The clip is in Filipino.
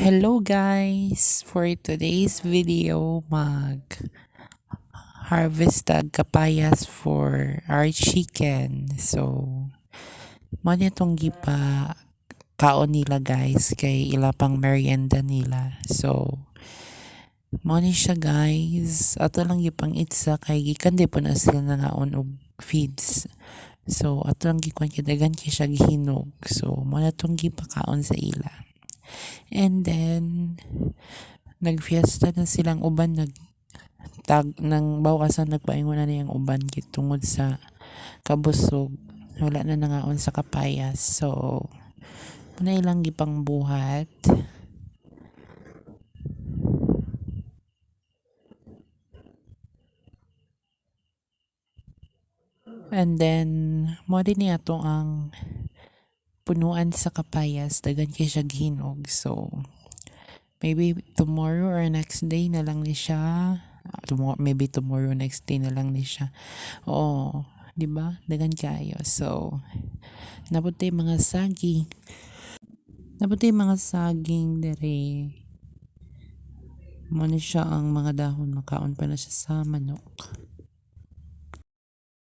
Hello guys! For today's video, mag harvest tag kapayas for our chicken. So, mo itong gipa kaon nila guys kay ila pang merienda nila. So, mo siya guys. Ato lang gipang itsa kay gikan di po na sila nangaon og feeds. So, ato lang gikuan kay dagan kay siya gihinog. So, mo na itong gipakaon sa ila. And then, nagfiesta na silang uban nag tag ng bawasan nagpaingon na niyang uban git tungod sa kabusog. Wala na nangaon sa kapayas. So muna ilang gipang buhat. And then mo din ni ato ang punuan sa kapayas dagan kay siya gihinog. So maybe tomorrow or next day na lang ni siya. Tomorrow, maybe tomorrow next day na lang ni siya. Oo di ba? Dagan kayo. So nabuti mga saging. Nabuti mga saging dere. Mo na siya ang mga dahon. Makaon pa na siya sa manok